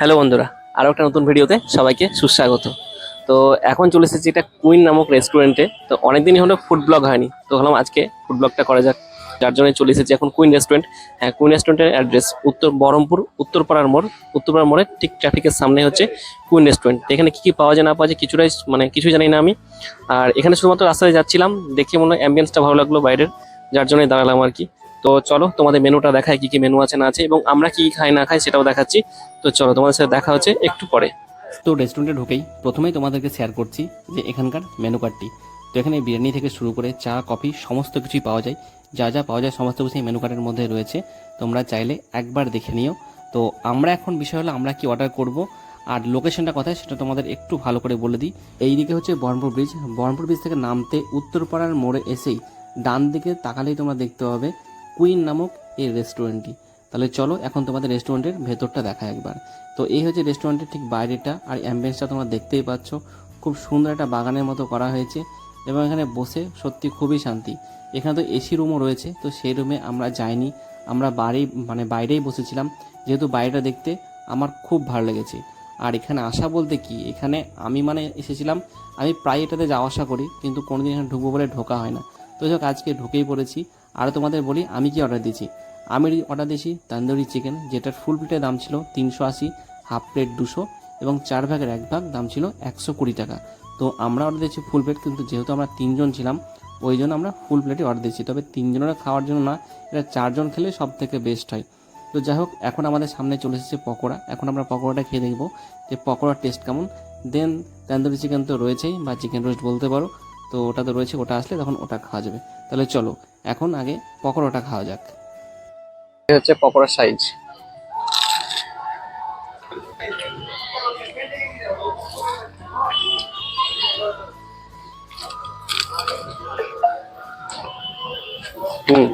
Hello বন্ধুরা আরও একটা নতুন ভিডিওতে সবাইকে সুস্বাগত। তো এখন চলে এসেছি এটা কুইন নামক রেস্টুরেন্টে। তো অনেকদিনই হলো ফুড ব্লগ হয়নি, তো ভাবলাম আজকে ফুড ব্লগটা করা যাক। যার জন্য চলে এসেছি এখন কুইন রেস্টুরেন্ট। হ্যাঁ কুইন রেস্টুরেন্টের অ্যাড্রেস উত্তর বহরমপুর উত্তরপাড়ার মোড় উত্তরপাড়ার মোড়ে ঠিক ট্রাফিকের সামনে হচ্ছে কুইন রেস্টুরেন্ট। এখানে কী কী পাওয়া যায় না পাওয়া যায় কিছুটাই মানে কিছুই জানি না আমি। আর এখানে শুধুমাত্র রাস্তায় যাচ্ছিলাম, দেখে মনে হয় অ্যাম্বিয়েন্সটা ভালো লাগল বাইরের, যার জন্যই দাঁড়ালাম আর কি। তো চলো, তোমাদের মেনুটা দেখায় কি কি মেনু আছে, না আছে, এবং আমরা কি খাই, না খাই সেটাও দেখাচ্ছি। তো চলো, তোমাদের সাথে দেখা হচ্ছে একটু পরে। তো রেস্টুরেন্টে ঢুকেই প্রথমেই তোমাদেরকে শেয়ার করছি যে এখানকার মেনু কার্ডটি তো এখানে বিরিয়ানি থেকে শুরু করে চা কফি সমস্ত কিছুই পাওয়া যায়। যা যা পাওয়া যায় সমস্ত কিছুই মেনু কার্ডের মধ্যে রয়েছে। তোমরা চাইলে একবার দেখে নিও। তো আমরা এখন বিষয় হলো আমরা কি অর্ডার করব, আর লোকেশনটা কোথায় সেটা তোমাদের একটু ভালো করে বলে দিই। এই দিকে হচ্ছে বহরমপুর ব্রিজ বহরমপুর ব্রিজ থেকে নামতে উত্তরপাড়ার মোড়ে এসেই ডান দিকে তাকালেই তোমরা দেখতে পাবে কুইন নামক এই রেস্টুরেন্টটি। তাহলে চলো এখন তোমাদের রেস্টুরেন্টের ভেতরটা দেখা একবার। তো এই হচ্ছে রেস্টুরেন্টের ঠিক বাইরেটা আর অ্যাম্বিয়েন্সটা তোমরা দেখতেই পাচ্ছ। খুব সুন্দর একটা বাগানের মতো করা হয়েছে এবং এখানে বসে সত্যি খুবই শান্তি। এখানে তো এসি রুমও রয়েছে, তো সেই রুমে আমরা যাইনি। আমরা বাড়ি মানে বাইরেই বসেছিলাম। যেহেতু বাইরেটা দেখতে আমার খুব ভালো লেগেছে। আর এখানে আসা বলতে কি? এখানে আমি মানে এসেছিলাম, আমি প্রায় এটাতে যাওয়া আসা করি, কিন্তু কোনোদিন এখানে ঢুকবো বলে ঢোকা হয় না। তো যাক আজকে ঢুকেই পড়েছি। আর তোমাদের বলি, আমি কি অর্ডার দিয়েছি? আমি অর্ডার দিয়েছি, তান্দুরি চিকেন যেটার ফুল প্লেটের দাম ছিল তিনশো আশি হাফ প্লেট দুশো এবং চার ভাগের এক ভাগ দাম ছিল একশো কুড়ি টাকা। তো আমরা অর্ডার দিয়েছি ফুল প্লেট কিন্তু যেহেতু আমরা তিনজন ছিলাম, ওই জন্য আমরা ফুল প্লেটই অর্ডার দিয়েছি। তবে তিনজনের খাওয়ার জন্য না এটা চারজন খেলে সব থেকে বেস্ট হয়। তো যাই হোক, এখন আমাদের সামনে চলে এসেছে পকোড়া। এখন আমরা পকোড়াটা খেয়ে দেখব যে পকোড়ার টেস্ট কেমন। দেন তান্দুরি চিকেন তো রয়েছেই, বা চিকেন রোস্ট বলতে পারো। তো ওটা তো রয়েছে, ওটা আসলে তখন ওটা খাওয়া যাবে। তাহলে চলো, এখন আগে পকোড়াটা খাওয়া যাক। এটা হচ্ছে পকোড়ার সাইজ হুম।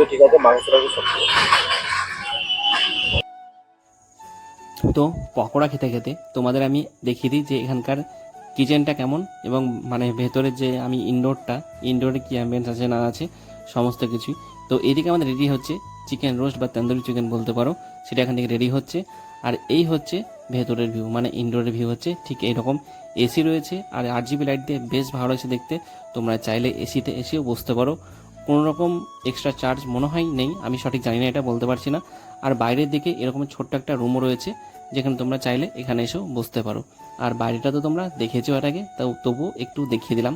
সবই ঠিক আছে মাংসটা সব তো পকোড়া খেতে খেতে তোমাদের আমি দেখিয়ে দিই যে এখানকার কিচেনটা কেমন এবং মানে ভেতরে যে আমি ইনডোরটা ইনডোরে কি অ্যাম্বিয়েন্স আছে, না আছে, সমস্ত কিছুই। তো এদিকে আমাদের রেডি হচ্ছে চিকেন রোস্ট বা তন্দুরি চিকেন বলতে পারো, সেটা এখান থেকে রেডি হচ্ছে। আর এই হচ্ছে ভেতরের ভিউ মানে ইনডোরের ভিউ হচ্ছে, ঠিক এইরকম এসি রয়েছে। আর আট জিবি লাইট দিয়ে বেশ ভালো লাগছে দেখতে। তোমরা চাইলে এসিতে এসেও বসতে পারো। কোনো রকম এক্সট্রা চার্জ মনে হয় নেই, আমি সঠিক জানি না, এটা বলতে পারছি না। আর বাইরের দিকে এরকম ছোট্ট একটা রুমও রয়েছে, যেখানে তোমরা চাইলে এখানে এসেও বসতে পারো। আর বাইরেটা তো তোমরা দেখেছ এর আগে, তাও তবুও একটু দেখিয়ে দিলাম।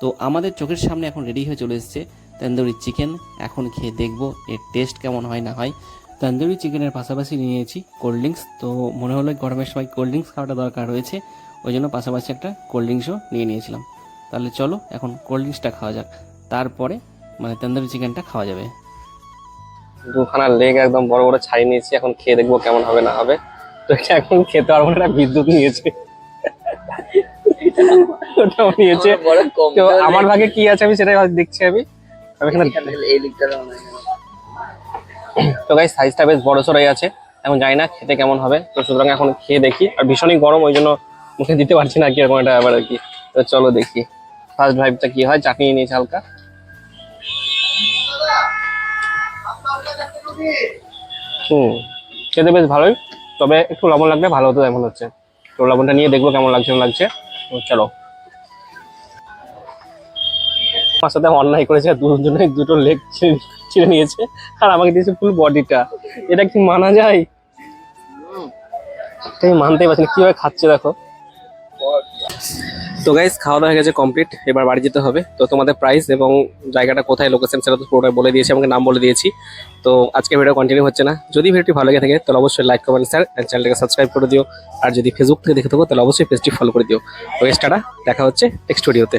তো আমাদের চোখের সামনে এখন রেডি হয়ে চলে এসেছে তন্দুরি চিকেন এখন খেয়ে দেখব এর টেস্ট কেমন হয়, না হয়। তন্দুরি চিকেনের পাশাপাশি নিয়েছি কোল্ড ড্রিঙ্কস তো মনে হলো গরমের সময় কোল্ড ড্রিঙ্কস খাওয়াটা দরকার রয়েছে, ওই জন্য পাশাপাশি একটা কোল্ড ড্রিঙ্কসও নিয়ে নিয়েছিলাম। তাহলে চলো এখন কোল্ড ড্রিঙ্কসটা খাওয়া যাক। তারপরে মানে তন্দুরি চিকেনটা খাওয়া যাবে। দুখানা লেগ একদম বড় বড় ছাই নিয়েছি এখন খেয়ে দেখব কেমন হবে না হবে। তো এটা এখন খেতে পারব না বিদ্যুৎ নিয়েছে। ওটাও নিয়েছে। তো আমার ভাগে কি আছে আমি সেটাই দেখছি আমি। আমি এখানে তো গাই সাইজটা বেশ বড় সড়াই আছে। এখন জানি না খেতে কেমন হবে। তো সুতরাং এখন খেয়ে দেখি। আর ভীষণই গরম ওই জন্য মুখে দিতে পারছি না কি এরকম একটা ব্যাপার আর কি। তো চলো দেখি। ফার্স্ট ভাইবটা কি হয়? চাটনি নিয়েছি হালকা। হুম খেতে বেশ ভালোই। তবে একটু লবণ লাগলে ভালো হতো এমন হচ্ছে। তো লবণটা নিয়ে দেখব কেমন লাগছে না লাগছে। চলো। আমার সাথে অন্যায় করেছে দুজন দুটো লেগ ছিঁড়ে নিয়েছে। আর আমাকে দিয়েছে ফুল বডিটা এটা কি মানা যায়? এটাই মানতেই পারছি না কীভাবে খাচ্ছে দেখো। তো গাইজ খাওয়া দাওয়া হয়ে গেছে কমপ্লিট এবার বাড়ি যেতে হবে। তো তোমাদের প্রাইস এবং জায়গাটা কোথায় লোকেশন সেটা তো পুরোটা বলে দিয়েছি, আমাকে নাম বলে দিয়েছি। তো আজকে ভিডিও কন্টিনিউ হচ্ছে না। যদি ভিডিওটি ভালো লেগে থাকে, তাহলে অবশ্যই লাইক কমেন্ট স্যার চ্যানেলটাকে সাবস্ক্রাইব করে দিও। আর যদি ফেসবুক থেকে দেখে থাকো, তাহলে অবশ্যই পেজটি ফলো করে দিও। তো এক্সট্রাটা দেখা হচ্ছে নেক্সট ভিডিওতে